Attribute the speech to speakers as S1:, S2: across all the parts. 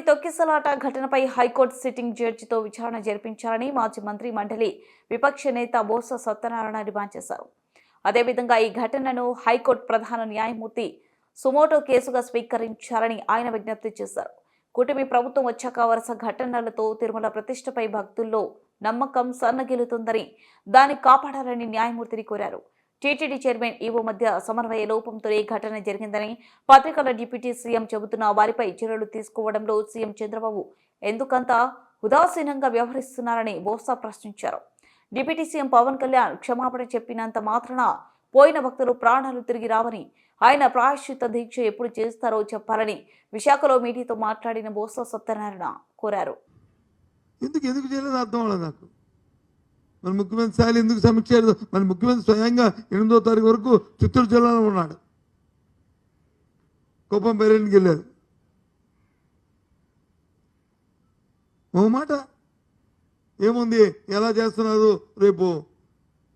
S1: తిరుపతి తొక్కిసలాట ఘటనపై high court sitting జడ్జితో విచారణ జరిపించాలని మాజీ మంత్రి మండలి విపక్ష నేత బోస సత్యనారాయణ డిమాండ్ చేశారు. అదేవిధంగా ఈ ఘటనను హైకోర్టు ప్రధాన న్యాయమూర్తి సుమోటో కేసుగా స్వీకరించాలని ఆయన విజ్ఞప్తి చేశారు. కూటమి ప్రభుత్వం వచ్చాక వరుస ఘటనలతో తిరుమల ప్రతిష్టపై భక్తుల్లో నమ్మకం సన్నగిలుతుందని దాన్ని కాపాడాలని న్యాయమూర్తిని కోరారు. టీటీడీ చైర్మన్ ఈవో మధ్య సమన్వయ లోపంతో ఈ ఘటన జరిగిందని పత్రికల డిప్యూటీ సీఎం చెబుతున్న వారిపై చర్యలు తీసుకోవడంలో సీఎం చంద్రబాబు ఎందుకంత ఉదాసీనంగా వ్యవహరిస్తున్నారని బోసా ప్రశ్నించారు. డిప్యూటీ సీఎం పవన్ కళ్యాణ్ క్షమాపణ చెప్పినంత మాత్రాన పోయిన భక్తులు ప్రాణాలు తిరిగి రావని ఆయన ప్రాయశ్చిత దీక్ష ఎప్పుడు చేస్తారో చెప్పాలని విశాఖలో మీడియాతో మాట్లాడిన బోసా సత్యనారాయణ కోరారు.
S2: ఎందుకు ఎందుకు చేయలేదు? అర్థం నాకు. మన ముఖ్యమంత్రి స్థాయిలో ఎందుకు సమీక్ష మన ముఖ్యమంత్రి స్వయంగా ఎనిమిదో తారీఖు వరకు చిత్తూరు జిల్లాలో ఉన్నాడు. కుప్పం పర్యటనకి వెళ్ళారు ఓ మాట. ఏముంది? ఎలా చేస్తున్నారు? రేపు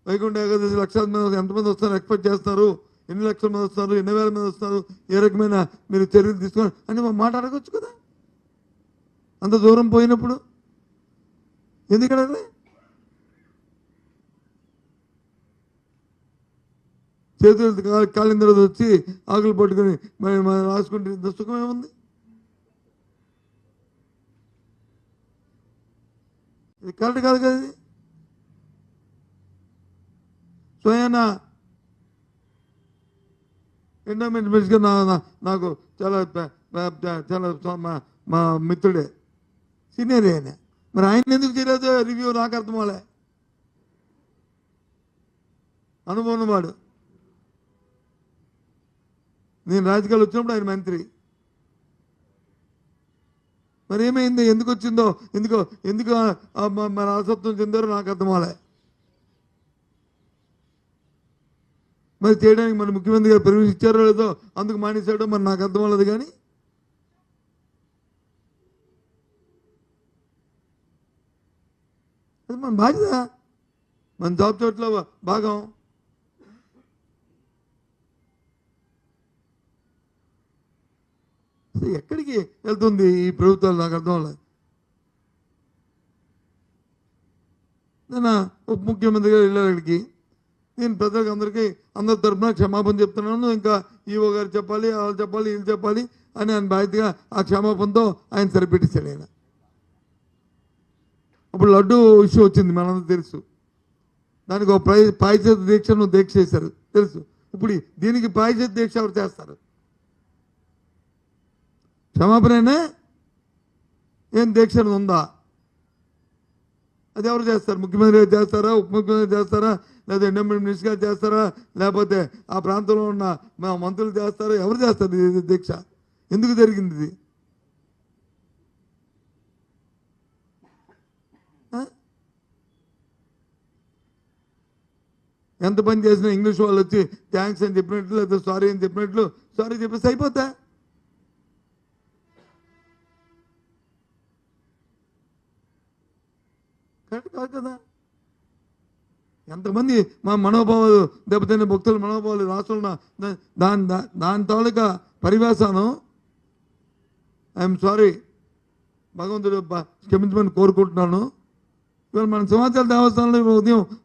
S2: వైకుంఠ ఏకాదశి లక్షల మంది ఎంతమంది వస్తున్నారు ఎక్స్పెక్ట్ చేస్తున్నారు? ఎన్ని లక్షల మంది వస్తున్నారు ఎన్ని వేల మంది వస్తున్నారు ఏ రకమైన మీరు చర్యలు తీసుకొని అని మాట అడగచ్చు కదా? అంత దూరం పోయినప్పుడు ఎందుకు అడగలే? చేతులు కా- కాలిన తర్వాత వచ్చి ఆకులు పట్టుకొని మరి రాసుకుంటే ఇంత సుఖం ఏముంది? ఇది కరెక్ట్ కాదు కదా ఇది? స్వయాన ఎండోమెంట్ మినిస్టర్ నా నాకు చాలా చాలా మా మా మిత్రుడే. సీనియర్ ఆయన. మరి ఆయన ఎందుకు చేయలేదు? రివ్యూ నాకు అర్థం అనుభవం వాడు నేను రాజకీయాలు వచ్చినప్పుడు ఆయన మంత్రి. మరి ఏమైంది? ఎందుకు వచ్చిందో? ఎందుకో ఎందుకు మన అసత్వం చెందారో నాకు అర్థం మరి చేయడానికి మన ముఖ్యమంత్రి గారు పర్మిషన్ ఇచ్చారో లేదో అందుకు మానేశాడో మరి నాకు అర్థం అవ్వలేదు కానీ. అది మన బాధ్యత. మన జాబ్ చోట్ల భాగం. ఎక్కడికి వెళ్తుంది ఈ ప్రభుత్వాలు? నాకు అర్థం అవ్వలేదు. నేను ఉప ముఖ్యమంత్రి గారు వెళ్ళారు నేను ప్రజలకు అందరికీ అందరి తరఫున క్షమాపణ చెప్తున్నాను. ఇంకా ఈవో గారు చెప్పాలి వాళ్ళు చెప్పాలి వీళ్ళు చెప్పాలి అని ఆయన బాధ్యతగా ఆ క్షమాపణతో ఆయన సరిపెట్టేశాడు ఆయన. అప్పుడు లడ్డు ఇష్యూ వచ్చింది మనందరూ తెలుసు. దానికి ఒక ప్రై పాయిచేత దీక్షను దీక్ష చేశారు తెలుసు. ఇప్పుడు దీనికి పాయిచేత దీక్ష ఎవరు చేస్తారు? క్షమాపణనే? ఏం దీక్ష ఉందా అది ఎవరు చేస్తారు? ముఖ్యమంత్రి గారు చేస్తారా? ఉప ముఖ్యమంత్రి చేస్తారా? లేదా ఎండోమెంట్ మినిస్టర్ గారు చేస్తారా? లేకపోతే ఆ ప్రాంతంలో ఉన్న మా మంత్రులు చేస్తారా? ఎవరు చేస్తారు ఇది దీక్ష? ఎందుకు జరిగింది ఇది? ఎంత పని చేసినా ఇంగ్లీష్ వాళ్ళు వచ్చి థ్యాంక్స్ అని చెప్పినట్లు లేదా సారీ అని చెప్పినట్లు సారీ చెప్పేసి అయిపోతా కాదు కదా? ఎంతమంది మా మనోభావాలు దెబ్బతిన్న భక్తుల మనోభావాలు రాష్ట్రంలో దాని దా- దాని తాలూకా పరివేశాను ఐఎమ్ సారీ భగవంతుడు క్షమించమని కోరుకుంటున్నాను. ఇవాళ మన సింహాచల దేవస్థానంలో ఉదయం